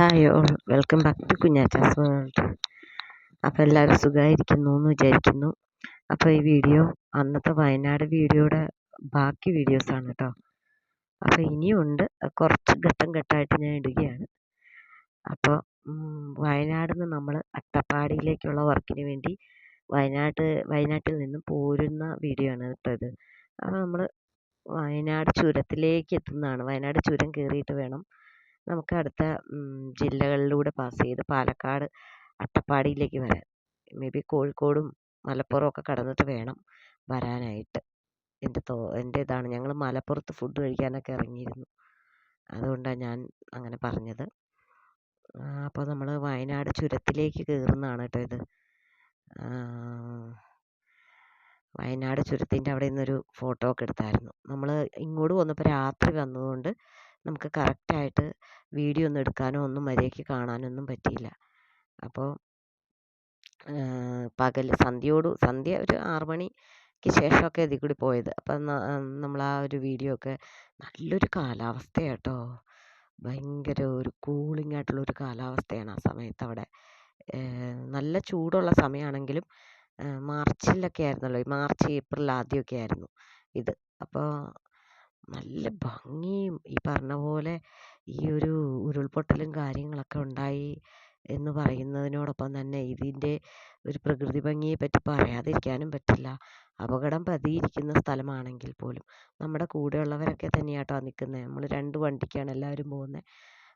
Hi all welcome back to കുഞ്ഞാച്ചാസ് world അപ്പോൾ എല്ലാവരും സുഖമായിരിക്കുന്നു എന്ന് വിചാരിക്കുന്നു. അപ്പോൾ ഈ വീഡിയോ അന്നത്തെ വയനാട് വീഡിയോയുടെ ബാക്കി വീഡിയോസാണ് കേട്ടോ അപ്പോൾ ഇനിയുണ്ട് കുറച്ച് ഘട്ടം ഘട്ടമായിട്ട് ഞാൻ ഇടുകയാണ്. അപ്പോൾ വയനാട് നിന്ന് നമ്മൾ അട്ടപ്പാടിയിലേക്കുള്ള വർക്കിന് വേണ്ടി വയനാട് വയനാട്ടിൽ നിന്ന് പോരുന്ന വീഡിയോ ആണ് കേട്ടോ ഇത്. അപ്പോൾ നമ്മൾ വയനാട് ചുരത്തിലേക്ക് എത്തുന്നതാണ്. വയനാട് ചുരം കയറിയിട്ട് വേണം നമുക്ക് അടുത്ത ജില്ലകളിലൂടെ പാസ് ചെയ്ത് പാലക്കാട് അട്ടപ്പാടിയിലേക്ക് വരാൻ. മേ ബി കോഴിക്കോടും മലപ്പുറം ഒക്കെ കടന്നിട്ട് വേണം വരാനായിട്ട്. എന്റെ തോ എന്റെ ഇതാണ്. ഞങ്ങൾ മലപ്പുറത്ത് ഫുഡ് കഴിക്കാനൊക്കെ ഇറങ്ങിയിരുന്നു. അതുകൊണ്ടാണ് ഞാൻ അങ്ങനെ പറഞ്ഞത്. അപ്പോൾ നമ്മൾ വയനാട് ചുരത്തിലേക്ക് കയറുന്നതാണ് കേട്ടോ ഇത്. വയനാട് ചുരത്തിന്റെ അവിടെ നിന്നൊരു ഫോട്ടോ ഒക്കെ എടുത്തായിരുന്നു. നമ്മൾ ഇങ്ങോട്ട് വന്നപ്പോൾ രാത്രി വന്നതുകൊണ്ട് നമുക്ക് കറക്റ്റായിട്ട് വീഡിയോ ഒന്നും എടുക്കാനോ ഒന്നും മര്യാദയ്ക്ക് കാണാനൊന്നും പറ്റിയില്ല. അപ്പോൾ പകൽ സന്ധ്യയോട് സന്ധ്യ ഒരു ആറ് മണിക്ക് ശേഷമൊക്കെ ഇതിൽ കൂടി പോയത്. അപ്പം നമ്മൾ ആ ഒരു വീഡിയോ ഒക്കെ നല്ലൊരു കാലാവസ്ഥയാണ് കേട്ടോ ഭയങ്കര ഒരു കൂളിംഗ് ആയിട്ടുള്ള ഒരു കാലാവസ്ഥയാണ് ആ സമയത്ത് അവിടെ. നല്ല ചൂടുള്ള സമയമാണെങ്കിലും മാർച്ചിലൊക്കെ ആയിരുന്നല്ലോ മാർച്ച് ഏപ്രിൽ ആദ്യമൊക്കെ ആയിരുന്നു ഇത്. അപ്പോൾ നല്ല ഭംഗിയും ഈ പറഞ്ഞ പോലെ ഈ ഒരു ഉരുൾപൊട്ടലും കാര്യങ്ങളൊക്കെ ഉണ്ടായി എന്ന് പറയുന്നതിനോടൊപ്പം തന്നെ ഇതിന്റെ ഒരു പ്രകൃതി ഭംഗിയെ പറ്റി പറയാതിരിക്കാനും പറ്റില്ല. അപകടം പതിയിരിക്കുന്ന സ്ഥലമാണെങ്കിൽ പോലും. നമ്മുടെ കൂടെയുള്ളവരൊക്കെ തന്നെയാട്ടോ നിൽക്കുന്നത് നമ്മൾ രണ്ട് വണ്ടിക്കാണ് എല്ലാവരും പോകുന്നത്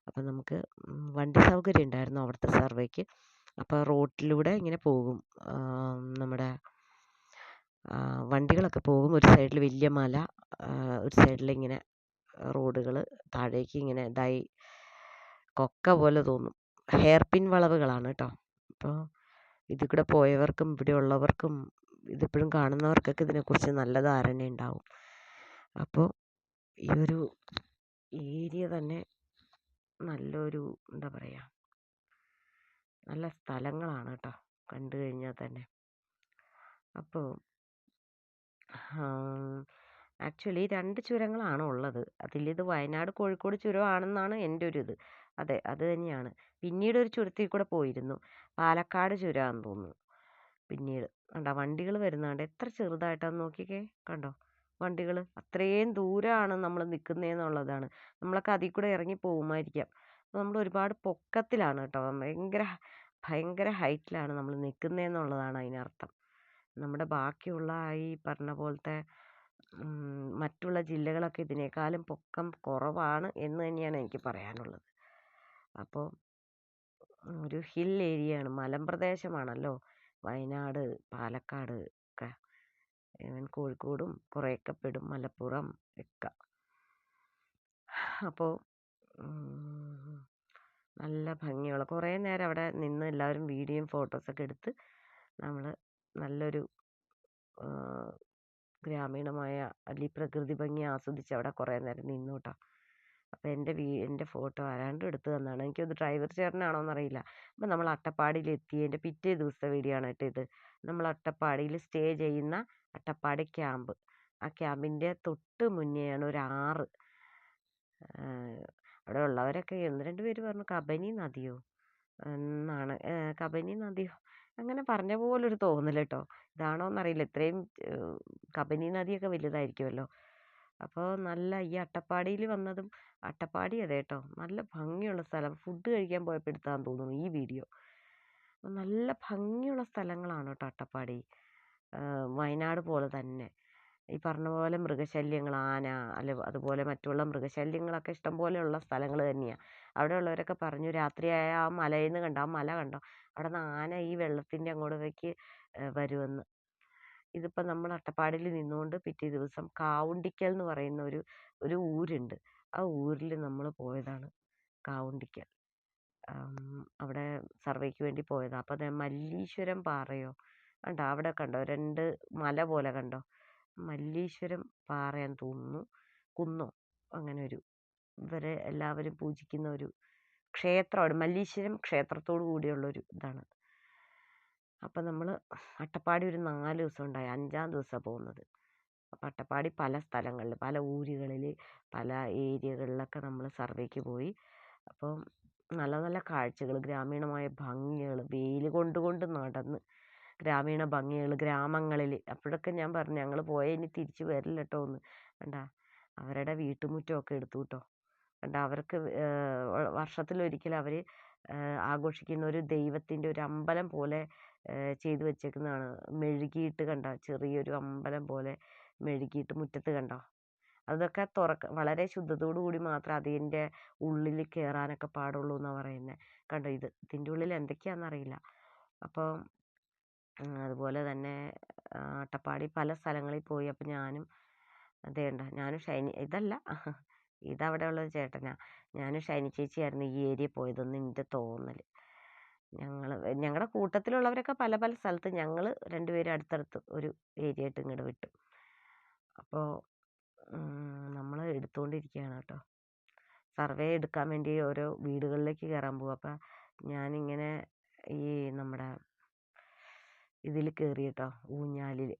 അപ്പം നമുക്ക് വണ്ടി സൗകര്യം ഉണ്ടായിരുന്നു അവിടുത്തെ സർവേക്ക്. അപ്പോൾ റോട്ടിലൂടെ ഇങ്ങനെ പോകും. നമ്മുടെ വണ്ടികളൊക്കെ പോകും. ഒരു സൈഡിൽ വലിയ മല ഒരു സൈഡിൽ ഇങ്ങനെ റോഡുകൾ താഴേക്ക് ഇങ്ങനെ ഇതായി കൊക്ക പോലെ തോന്നും. ഹെയർ പിൻ വളവുകളാണ് കേട്ടോ അപ്പോൾ ഇതിൽ കൂടെ പോയവർക്കും ഇവിടെ ഉള്ളവർക്കും ഇതിപ്പോഴും കാണുന്നവർക്കൊക്കെ ഇതിനെക്കുറിച്ച് നല്ല ധാരണ ഉണ്ടാവും. അപ്പോൾ ഈ ഒരു ഏരിയ തന്നെ നല്ലൊരു എന്താ പറയുക നല്ല സ്ഥലങ്ങളാണ് കേട്ടോ കണ്ടു കഴിഞ്ഞാൽ തന്നെ. അപ്പോൾ ആക്ച്വലി രണ്ട് ചുരങ്ങളാണ് ഉള്ളത്. അതിലിത് വയനാട് കോഴിക്കോട് ചുരമാണെന്നാണ് എന്റെ ഒരു ഇത് അതെ അത് തന്നെയാണ്. പിന്നീട് ഒരു ചുരത്തിൽ കൂടെ പോയിരുന്നു. പാലക്കാട് ചുരമാണെന്ന് തോന്നുന്നു. പിന്നീട് കണ്ടോ വണ്ടികൾ വരുന്നുണ്ട് എത്ര ചെറുതായിട്ടാന്ന് നോക്കിക്കേ. കണ്ടോ വണ്ടികൾ അത്രയും ദൂരമാണ് നമ്മൾ നിൽക്കുന്നതെന്നുള്ളതാണ് നമ്മളൊക്കെ അതിൽ കൂടെ ഇറങ്ങി പോകുമായിരിക്കാം. നമ്മൾ ഒരുപാട് പൊക്കത്തിലാണ് കേട്ടോ. ഭയങ്കര ഭയങ്കര ഹൈറ്റിലാണ് നമ്മൾ നിൽക്കുന്നതെന്നുള്ളതാണ് അതിനർത്ഥം. നമ്മുടെ ബാക്കിയുള്ള ഈ പറഞ്ഞ പോലത്തെ മറ്റുള്ള ജില്ലകളൊക്കെ ഇതിനേക്കാളും പൊക്കം കുറവാണ് എന്ന് തന്നെയാണ് എനിക്ക് പറയാനുള്ളത്. അപ്പോൾ ഒരു ഹിൽ ഏരിയയാണ് മലമ്പ്രദേശമാണല്ലോ വയനാട് പാലക്കാട് ഒക്കെ. കോഴിക്കോടും കുറേയൊക്കെ പെടും മലപ്പുറം ഒക്കെ. അപ്പോൾ നല്ല ഭംഗിയുള്ള കുറേ നേരം അവിടെ നിന്ന് എല്ലാവരും വീഡിയോയും ഫോട്ടോസൊക്കെ എടുത്ത് നമ്മൾ നല്ലൊരു ഗ്രാമീണമായ അല്ലെങ്കിൽ പ്രകൃതി ഭംഗി ആസ്വദിച്ച് അവിടെ കുറേ നേരം നിന്നു കേട്ടോ അപ്പോൾ എന്റെ എന്റെ ഫോട്ടോ ആരാണ്ടും എടുത്തു തന്നതാണ് എനിക്കത് ഡ്രൈവർ എന്നറിയില്ല അപ്പോൾ നമ്മൾ അട്ടപ്പാടിയിൽ എത്തിയതിന്റെ പിറ്റേ ദിവസത്തെ വീഡിയോ ആണ് കേട്ടോ ഇത്. നമ്മൾ അട്ടപ്പാടിയിൽ സ്റ്റേ ചെയ്യുന്ന അട്ടപ്പാടി ക്യാമ്പ്. ആ ക്യാമ്പിന്റെ തൊട്ട് മുന്നെയാണ് ഒരു ആറ്. അവിടെ ഉള്ളവരൊക്കെ ഒന്ന് രണ്ട് പേര് പറഞ്ഞു കബനി നദിയോ? എന്നാണ്. കബനി നദിയോ? അങ്ങനെ പറഞ്ഞ പോലൊരു തോന്നൽ കേട്ടോ ഇതാണോ എന്നറിയില്ല ഇത്രയും കബനി നദിയൊക്കെ വലുതായിരിക്കുമല്ലോ അപ്പോൾ നല്ല ഈ അട്ടപ്പാടിയിൽ വന്നതും അട്ടപ്പാടി അതെ കേട്ടോ നല്ല ഭംഗിയുള്ള സ്ഥലം. ഫുഡ് കഴിക്കാൻ പോയപ്പോൾ എടുത്താന്ന് തോന്നുന്നു ഈ വീഡിയോ. നല്ല ഭംഗിയുള്ള സ്ഥലങ്ങളാണ് കേട്ടോ അട്ടപ്പാടി. വയനാട് പോലെ തന്നെ. ഈ പറഞ്ഞ പോലെ മൃഗശല്യങ്ങൾ ആന അല്ല അതുപോലെ മറ്റുള്ള മൃഗശല്യങ്ങളൊക്കെ ഇഷ്ടം പോലെയുള്ള സ്ഥലങ്ങൾ തന്നെയാണ് അവിടെ ഉള്ളവരൊക്കെ പറഞ്ഞു രാത്രിയായ ആ മലയിൽ നിന്ന് കണ്ടോ? ആ മല കണ്ടോ? അവിടെ നിന്ന് ആന ഈ വെള്ളത്തിന്റെ അങ്ങോട്ടേക്ക് വരുമെന്ന് ഇതിപ്പോൾ നമ്മൾ അട്ടപ്പാടിയിൽ നിന്നുകൊണ്ട് പിറ്റേ ദിവസം കാവുണ്ടിക്കൽ എന്ന് പറയുന്ന ഒരു ഒരു ഊരുണ്ട്. ആ ഊരിൽ നമ്മൾ പോയതാണ് കാവുണ്ടിക്കൽ. അവിടെ സർവേക്ക് വേണ്ടി പോയതാണ് അപ്പോൾ അത് മല്ലീശ്വരം പാറയോ? കണ്ടോ? അവിടെ കണ്ടോ? രണ്ട് മല പോലെ കണ്ടോ? മല്ലീശ്വരം പാറയാന്ന് തോന്നുന്നു. കുന്നോ? ഒരു ഇവരെ എല്ലാവരും പൂജിക്കുന്ന ഒരു ക്ഷേത്രമാണ്. മല്ലീശ്വരം ക്ഷേത്രത്തോട് കൂടിയുള്ളൊരു ഇതാണ്. അപ്പം നമ്മൾ അട്ടപ്പാടി ഒരു നാല് ദിവസം ഉണ്ടായി അഞ്ചാം ദിവസമാണ് പോകുന്നത് അപ്പം അട്ടപ്പാടി പല സ്ഥലങ്ങളിൽ പല ഊരുകളിൽ പല ഏരിയകളിലൊക്കെ നമ്മൾ സർവേക്ക് പോയി. അപ്പം നല്ല നല്ല കാഴ്ചകൾ ഗ്രാമീണമായ ഭംഗികൾ വെയിൽ കൊണ്ട് കൊണ്ട് നടന്ന് ഗ്രാമീണ ഭംഗികൾ ഗ്രാമങ്ങളിൽ അപ്പോഴൊക്കെ ഞാൻ പറഞ്ഞു ഞങ്ങൾ പോയാൽ ഇനി തിരിച്ച് വരില്ല കേട്ടോ എന്ന് കണ്ടാ അവരുടെ വീട്ടുമുറ്റമൊക്കെ എടുത്തു കേട്ടോ കണ്ടാ അവർക്ക് വർഷത്തിലൊരിക്കൽ അവർ ആഘോഷിക്കുന്ന ഒരു ദൈവത്തിന്റെ ഒരു അമ്പലം പോലെ ചെയ്തു വെച്ചേക്കുന്നതാണ്. മെഴുകിയിട്ട് കണ്ടോ ചെറിയൊരു അമ്പലം പോലെ മെഴുകിയിട്ട് മുറ്റത്ത് കണ്ടോ. അതൊക്കെ തുറക്ക വളരെ ശുദ്ധതയോടു കൂടി മാത്രമേ അതിന്റെ ഉള്ളിൽ കയറാനൊക്കെ പാടുള്ളൂ എന്നാണ് പറയുന്നത് കണ്ടോ ഇത് ഇതിന്റെ ഉള്ളിൽ എന്തൊക്കെയാണെന്നറിയില്ല അപ്പോൾ അതുപോലെ തന്നെ അട്ടപ്പാടി പല സ്ഥലങ്ങളിൽ പോയി. അപ്പോൾ ഞാനും അതേ കണ്ടോ ഞാനും ഷൈനി ഇതല്ല ഇതവിടെ ഉള്ള ചേട്ടനാണ് ഞാനും ഷൈനി ചേച്ചിയായിരുന്നു ഈ ഏരിയ പോയതെന്ന് എന്റെ തോന്നൽ ഞങ്ങൾ ഞങ്ങളുടെ കൂട്ടത്തിലുള്ളവരൊക്കെ പല പല സ്ഥലത്ത് ഞങ്ങൾ രണ്ടുപേരും അടുത്തടുത്ത് ഒരു ഏരിയ ആയിട്ട് ഇങ്ങോട്ട് വിട്ടു അപ്പോൾ നമ്മൾ എടുത്തുകൊണ്ടിരിക്കുകയാണ് കേട്ടോ. സർവേ എടുക്കാൻ വേണ്ടി ഓരോ വീടുകളിലേക്ക് കയറാൻ പോവുക അപ്പം ഞാനിങ്ങനെ ഈ നമ്മുടെ ഇതിൽ കയറി കേട്ടോ ഊഞ്ഞാലിൽ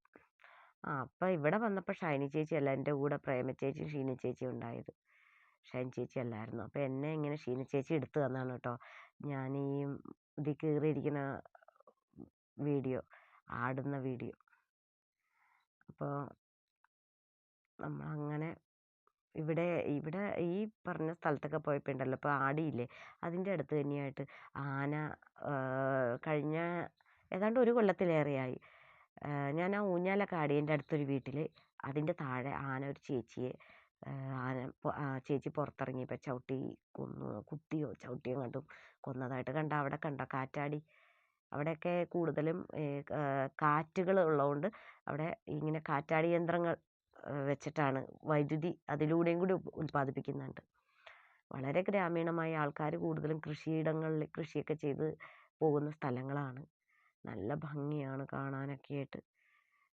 ആ അപ്പം ഇവിടെ വന്നപ്പോൾ ഷൈനി ചേച്ചി അല്ല എന്റെ കൂടെ പ്രേമ ചേച്ചിയും ഷീന ചേച്ചിയും ഉണ്ടായത്. ഷൈനി ചേച്ചി അല്ലായിരുന്നു. അപ്പോൾ എന്നെ ഇങ്ങനെ ഷീന ചേച്ചി എടുത്തു തന്നാണ് കേട്ടോ. ഞാൻ ഈ ഇതിൽ കയറിയിരിക്കുന്ന വീഡിയോ ആടുന്ന വീഡിയോ. അപ്പോൾ നമ്മളങ്ങനെ ഇവിടെ ഇവിടെ ഈ പറഞ്ഞ സ്ഥലത്തൊക്കെ പോയപ്പോൾ ഉണ്ടല്ലോ ഇപ്പോൾ ആടിയില്ലേ? അതിന്റെ അടുത്ത് തന്നെയായിട്ട് ആന കഴിഞ്ഞ ഏതാണ്ട് ഒരു കൊല്ലത്തിലേറെയായി. ഞാൻ ആ ഊഞ്ഞാലൊക്കെ അടുത്തൊരു വീട്ടിൽ അതിന്റെ താഴെ ആന ഒരു ചേച്ചിയെ ആന ചേച്ചി പുറത്തിറങ്ങിയപ്പോൾ ചവിട്ടി കൊന്നു. കുത്തിയോ ചവിട്ടിയോ എങ്ങാണ്ട് കൊന്നതായിട്ട് കണ്ട. അവിടെ കണ്ടോ. കാറ്റാടി. അവിടെയൊക്കെ കൂടുതലും കാറ്റുകൾ ഉള്ളതുകൊണ്ട് അവിടെ ഇങ്ങനെ കാറ്റാടി യന്ത്രങ്ങൾ വെച്ചിട്ടാണ് വൈദ്യുതി അതിലൂടെയും കൂടി ഉൽപ്പാദിപ്പിക്കുന്നുണ്ട് വളരെ ഗ്രാമീണമായ ആൾക്കാർ കൂടുതലും കൃഷിയിടങ്ങളിൽ കൃഷിയൊക്കെ ചെയ്ത് പോകുന്ന സ്ഥലങ്ങളാണ്. നല്ല ഭംഗിയാണ് കാണാനൊക്കെ ആയിട്ട്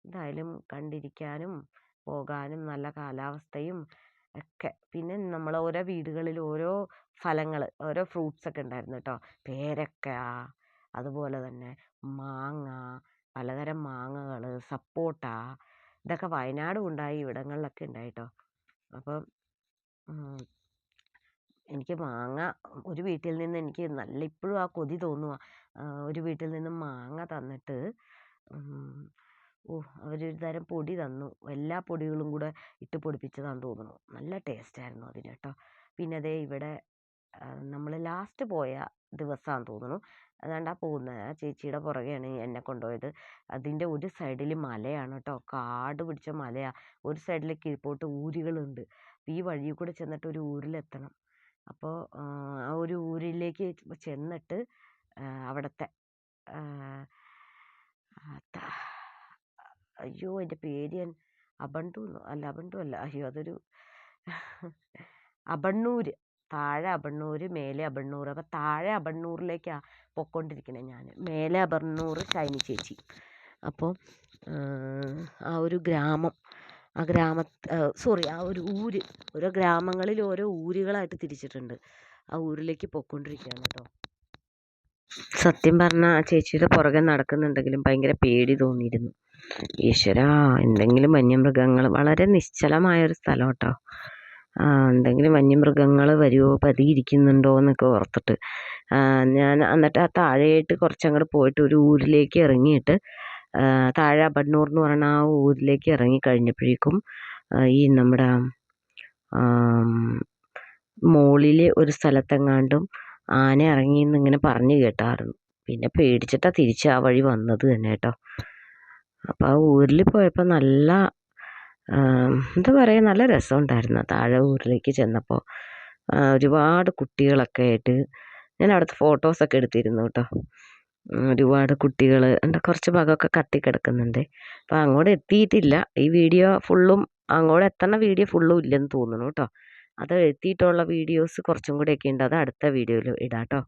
എന്തായാലും കണ്ടിരിക്കാനും പോകാനും നല്ല കാലാവസ്ഥയും ഒക്കെ. പിന്നെ നമ്മൾ ഓരോ വീടുകളിൽ ഓരോ ഫലങ്ങൾ ഓരോ ഫ്രൂട്ട്സൊക്കെ ഉണ്ടായിരുന്നു കേട്ടോ. പേരക്ക അതുപോലെ തന്നെ മാങ്ങ പലതരം മാങ്ങകൾ സപ്പോട്ട ഇതൊക്കെ വയനാടും ഉണ്ടായി ഇവിടങ്ങളിലൊക്കെ ഉണ്ടായി കേട്ടോ. അപ്പം എനിക്ക് മാങ്ങ ഒരു വീട്ടിൽ നിന്ന് എനിക്ക് നല്ല ഇപ്പോഴും ആ കൊതി തോന്നുക ഒരു വീട്ടിൽ നിന്ന് മാങ്ങ തന്നിട്ട് ഓ അവരൊരു തരം പൊടി തന്നു. എല്ലാ പൊടികളും കൂടെ ഇട്ട് പൊടിപ്പിച്ചതാണെന്ന് തോന്നുന്നു. നല്ല ടേസ്റ്റായിരുന്നു അതിന് കേട്ടോ. പിന്നെ ദേ ഇവിടെ നമ്മൾ ലാസ്റ്റ് പോയ ദിവസമാണെന്ന് തോന്നുന്നു. അതുകൊണ്ട് ആ പോകുന്ന. ആ ചേച്ചിയുടെ പുറകെയാണ് എന്നെ കൊണ്ടുപോയത്. അതിന്റെ ഒരു സൈഡിൽ മലയാണ് കേട്ടോ. കാട് പിടിച്ച മലയാണ് ഒരു സൈഡിൽ കീഴ്പോട്ട് ഊരുകളുണ്ട്. ഈ വഴിയിൽ കൂടെ ചെന്നിട്ട് ഒരു ഊരിലെത്തണം. അപ്പോൾ ആ ഒരു ഊരിലേക്ക് ചെന്നിട്ട് അവിടുത്തെ അയ്യോ അതിന്റെ പേര് ഞാൻ അബണ്ടു അല്ല അബണ്ടു അല്ല അയ്യോ അതൊരു അബണ്ണൂർ താഴെ അബണ്ണൂർ മേലെ അബണ്ണൂർ അപ്പോൾ താഴെ അബണ്ണൂറിലേക്കാണ് പൊയ്ക്കൊണ്ടിരിക്കണേ ഞാൻ മേലെ അബണ്ണൂർ ഷൈനി ചേച്ചി. അപ്പോൾ ആ ഒരു ഗ്രാമം. ആ ഗ്രാമ സോറി ആ ഒരു ഊര് ഓരോ ഗ്രാമങ്ങളിൽ ഓരോ ഊരുകളായിട്ട് തിരിച്ചിട്ടുണ്ട്. ആ ഊരിലേക്ക് പൊയ്ക്കൊണ്ടിരിക്കുകയാണ് കേട്ടോ സത്യം പറഞ്ഞാൽ ആ ചേച്ചിയുടെ പുറകെ നടക്കുന്നുണ്ടെങ്കിലും ഭയങ്കര പേടി തോന്നിയിരുന്നു. ഈശ്വരാ എന്തെങ്കിലും വന്യമൃഗങ്ങൾ വളരെ നിശ്ചലമായൊരു സ്ഥലം കേട്ടോ എന്തെങ്കിലും വന്യമൃഗങ്ങൾ വരുമോ പതിയിരിക്കുന്നുണ്ടോ എന്നൊക്കെ ഓർത്തിട്ട് ഞാൻ എന്നിട്ട് ആ താഴെയായിട്ട് കുറച്ചങ്ങോട്ട് പോയിട്ട് ഒരു ഊരിലേക്ക് ഇറങ്ങിയിട്ട് താഴെ ബണ്ണൂർ എന്ന് പറയുന്ന ആ ഊരിലേക്ക് ഇറങ്ങി കഴിഞ്ഞപ്പോഴേക്കും ഈ നമ്മുടെ മോളിലെ ഒരു സ്ഥലത്തെങ്ങാണ്ടും ആന ഇറങ്ങി എന്നിങ്ങനെ പറഞ്ഞു കേട്ടായിരുന്നു. പിന്നെ പേടിച്ചിട്ടാണ് തിരിച്ച് ആ വഴി വന്നത് തന്നെ കേട്ടോ. അപ്പോൾ ആ ഊരിൽ പോയപ്പോൾ നല്ല എന്താ പറയുക നല്ല രസമുണ്ടായിരുന്നു. താഴെ ഊരിലേക്ക് ചെന്നപ്പോൾ ഒരുപാട് കുട്ടികളൊക്കെ ആയിട്ട് ഞാൻ അവിടുത്തെ ഫോട്ടോസൊക്കെ എടുത്തിരുന്നു കേട്ടോ. ഒരുപാട് കുട്ടികൾ എന്റെ കുറച്ച് ഭാഗമൊക്കെ കത്തിക്കിടക്കുന്നുണ്ട്. അപ്പോൾ അങ്ങോട്ട് എത്തിയിട്ടില്ല. ഈ വീഡിയോ ഫുള്ളും അങ്ങോട്ട് എത്തണ വീഡിയോ ഫുള്ളും ഇല്ലെന്ന് തോന്നുന്നു കേട്ടോ. അത് എത്തിയിട്ടുള്ള വീഡിയോസ് കുറച്ചും കൂടെയൊക്കെ ഉണ്ട്. അത് അടുത്ത വീഡിയോയിൽ ഇടാം കേട്ടോ.